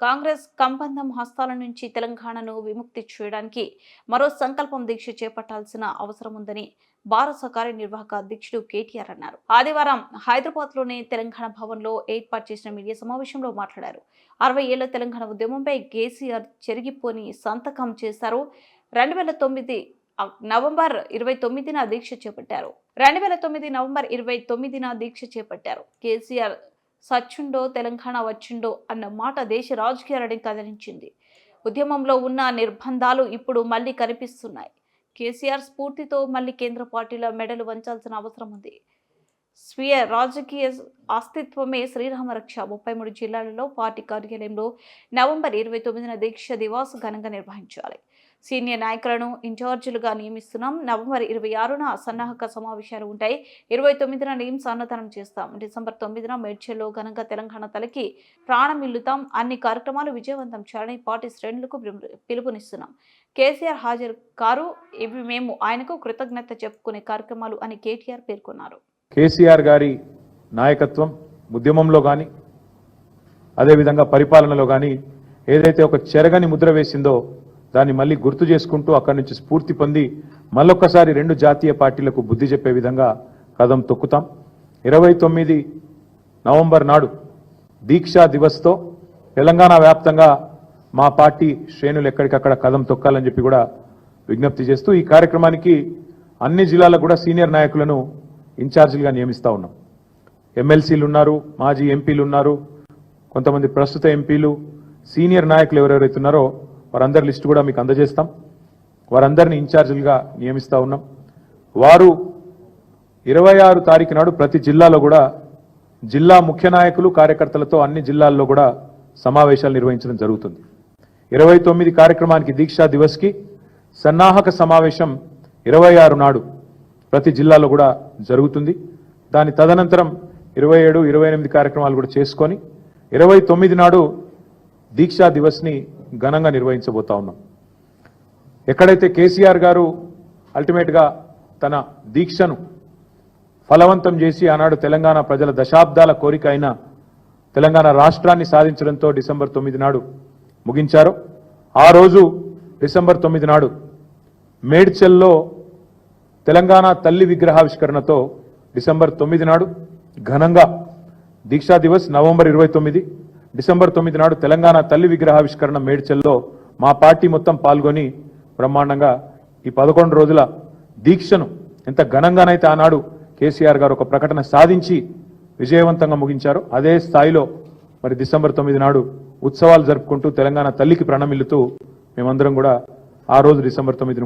కాంగ్రెస్ కంబంధం హస్తాల నుంచి తెలంగాణను విముక్తి చేయడానికి మరో సంకల్పం దీక్ష చేపట్టాల్సిన అవసరం ఉందని భారత కార్యనిర్వాహక అధ్యక్షుడు కేటీఆర్ అన్నారు. ఆదివారం హైదరాబాద్లోని తెలంగాణ భవన్లో ఏర్పాటు చేసిన మీడియా సమావేశంలో మాట్లాడారు. అరవై ఏళ్ళ తెలంగాణ ఉద్యమంపై కేసీఆర్ చెరిగిపోని సంతకం చేశారు. రెండు వేల తొమ్మిది నవంబర్ ఇరవై తొమ్మిదిన దీక్ష చేపట్టారు. రెండు వేల తొమ్మిది నవంబర్ ఇరవై తొమ్మిదిన దీక్ష చేపట్టారు. కేసీఆర్ సచ్చుండో తెలంగాణ వచ్చిండో అన్న మాట దేశ రాజకీయాలని కదిలించింది. ఉద్యమంలో ఉన్న నిర్బంధాలు ఇప్పుడు మళ్ళీ కనిపిస్తున్నాయి. కేసీఆర్ స్ఫూర్తితో మళ్ళీ కేంద్ర పార్టీల మెడలు వంచాల్సిన అవసరం ఉంది. స్వీయ రాజకీయ అస్తిత్వమే శ్రీరామ రక్ష. ముప్పై మూడు జిల్లాలలో పార్టీ కార్యాలయంలో నవంబర్ ఇరవై తొమ్మిదిన దీక్ష దివాస్ ఘనంగా నిర్వహించాలి. సీనియర్ నాయకులను ఇన్ఛార్జీలుగా నియమిస్తున్నాం. నవంబర్ ఇరవై ఆరున సన్నాహక సమావేశాలు ఉంటాయి. ఇరవై తొమ్మిదిన నియమ్స్ అన్నదానం చేస్తాం. డిసెంబర్ తొమ్మిదిన మేడ్చల్లో ఘనంగా తెలంగాణ తలకి ప్రాణం ఇల్లుతాం. అన్ని కార్యక్రమాలు విజయవంతం చేయాలని పార్టీ శ్రేణులకు పిలుపు- పిలుపునిస్తున్నాం. కేసీఆర్ హాజరు కారు. ఇవి మేము ఆయనకు కృతజ్ఞత చెప్పుకునే కార్యక్రమాలు అని కేటీఆర్ పేర్కొన్నారు. కేసీఆర్ గారి నాయకత్వం ఉద్యమంలో కానీ అదేవిధంగా పరిపాలనలో కానీ ఏదైతే ఒక చెరగని ముద్ర వేసిందో దాన్ని మళ్ళీ గుర్తు చేసుకుంటూ అక్కడి నుంచి స్ఫూర్తి పొంది మళ్ళొక్కసారి రెండు జాతీయ పార్టీలకు బుద్ధి చెప్పే విధంగా కదం తొక్కుతాం. ఇరవై తొమ్మిది నవంబర్ నాడు దీక్షా దివస్తో తెలంగాణ వ్యాప్తంగా మా పార్టీ శ్రేణులు ఎక్కడికక్కడ కదం తొక్కాలని చెప్పి కూడా విజ్ఞప్తి చేస్తూ ఈ కార్యక్రమానికి అన్ని జిల్లాలకు కూడా సీనియర్ నాయకులను ఇన్ఛార్జీలుగా నియమిస్తూ ఉన్నాం. ఎమ్మెల్సీలు ఉన్నారు మాజీ ఎంపీలు ఉన్నారు కొంతమంది ప్రస్తుత ఎంపీలు సీనియర్ నాయకులు ఎవరెవరైతే ఉన్నారో వారందరి లిస్టు కూడా మీకు అందజేస్తాం. వారందరిని ఇన్ఛార్జీలుగా నియమిస్తూ ఉన్నాం. వారు ఇరవై ఆరు తారీఖు నాడు ప్రతి జిల్లాలో కూడా జిల్లా ముఖ్య నాయకులు కార్యకర్తలతో అన్ని జిల్లాల్లో కూడా సమావేశాలు నిర్వహించడం జరుగుతుంది. ఇరవై తొమ్మిది కార్యక్రమానికి దీక్షా దివస్కి సన్నాహక సమావేశం ఇరవై ఆరు నాడు ప్రతి జిల్లాలో కూడా జరుగుతుంది. దాని తదనంతరం ఇరవై ఏడు ఇరవై ఎనిమిది కార్యక్రమాలు కూడా చేసుకొని ఇరవై తొమ్మిది నాడు దీక్షా దివస్ని ఘనంగా నిర్వహించబోతా ఉన్నాం. ఎక్కడైతే కేసీఆర్ గారు అల్టిమేట్గా తన దీక్షను ఫలవంతం చేసి ఆనాడు తెలంగాణ ప్రజల దశాబ్దాల కోరిక అయిన తెలంగాణ రాష్ట్రాన్ని సాధించడంతో డిసెంబర్ తొమ్మిది నాడు ముగించారు ఆ రోజు డిసెంబర్ తొమ్మిది నాడు మేడ్చల్లో తెలంగాణ తల్లి విగ్రహావిష్కరణతో డిసెంబర్ తొమ్మిది నాడు ఘనంగా దీక్షా దివస్ నవంబర్ ఇరవై తొమ్మిది డిసెంబర్ తొమ్మిది నాడు తెలంగాణ తల్లి విగ్రహావిష్కరణ మేడ్చల్లో మా పార్టీ మొత్తం పాల్గొని బ్రహ్మాండంగా ఈ పదకొండు రోజుల దీక్షను ఎంత ఘనంగానైతే ఆనాడు కేసీఆర్ గారు ఒక ప్రకటన సాధించి విజయవంతంగా ముగించారు అదే స్థాయిలో మరి డిసెంబర్ తొమ్మిది నాడు ఉత్సవాలు జరుపుకుంటూ తెలంగాణ తల్లికి ప్రణమిల్లుతూ మేమందరం కూడా ఆ రోజు డిసెంబర్ తొమ్మిది